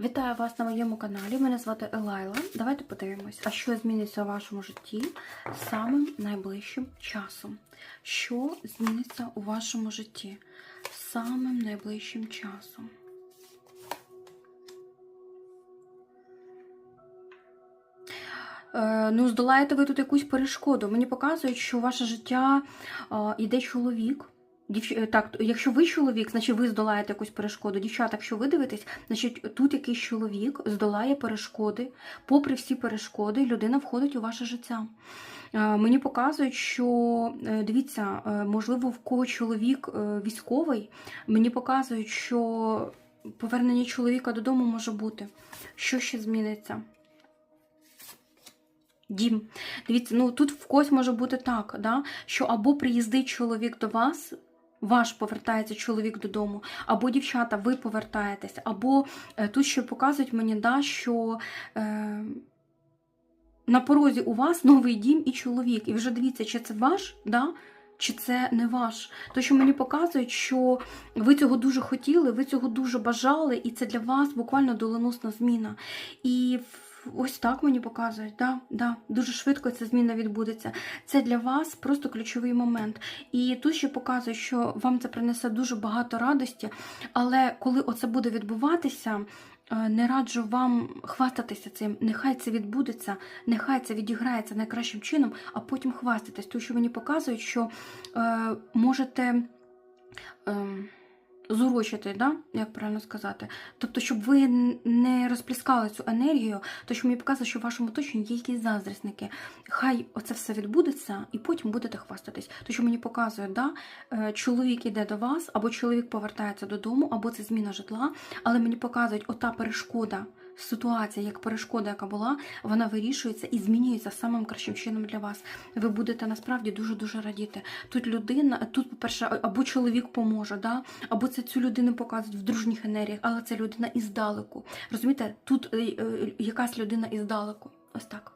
Вітаю вас на моєму каналі. Мене звати Елайла. Давайте подивимось, а що зміниться у вашому житті самим найближчим часом. Що зміниться у вашому житті самим найближчим часом? Е, Ну, здолаєте ви тут якусь перешкоду. Мені показують, що ваше життя е, йде чоловік. Дівч... е, Так, якщо ви чоловік, значить ви здолаєте якусь перешкоду. Дівчата, якщо ви дивитесь, значить тут якийсь чоловік здолає перешкоди. Попри всі перешкоди, людина входить у ваше життя. Е, Мені показують, що е, дивіться, можливо, в кого чоловік військовий. Мені показують, що повернення чоловіка додому може бути. Що ще зміниться? Дім. Дивіться, ну тут в когось може бути так, да? що або приїздить чоловік до вас, ваш повертається чоловік додому, або дівчата, ви повертаєтесь, або е, тут ще показують мені, да, що е, на порозі у вас новий дім і чоловік. І вже дивіться, чи це ваш, да? чи це не ваш. То, що мені показують, що ви цього дуже хотіли, ви цього дуже бажали, і це для вас буквально доленосна зміна. І в- ось так мені показують, да, да, дуже швидко ця зміна відбудеться. Це для вас просто ключовий момент. І тут ще показує, що вам це принесе дуже багато радості, але коли оце буде відбуватися, е, не раджу вам хвастатися цим. Нехай це відбудеться, нехай це відіграється найкращим чином, а потім хвастатись. Тому що мені показують, що е, можете. Е, Зурочити, да? як правильно сказати. Тобто, щоб ви не розпліскали цю енергію, то що мені показує, що в вашому оточенні є якісь заздрісники. Хай оце все відбудеться, і потім будете хвастатись. То, що мені показує, да? е, чоловік іде до вас, або чоловік повертається додому, або це зміна житла, але мені показують ота перешкода. Ситуація, як перешкода, яка була, вона вирішується і змінюється самим кращим чином для вас. Ви будете насправді дуже дуже радіти. Тут людина, тут, по-перше, або чоловік поможе, да? або це цю людину показують в дружніх енергіях, але це людина іздалеку. Розумієте, тут е, е, якась людина іздалеку. Ось так.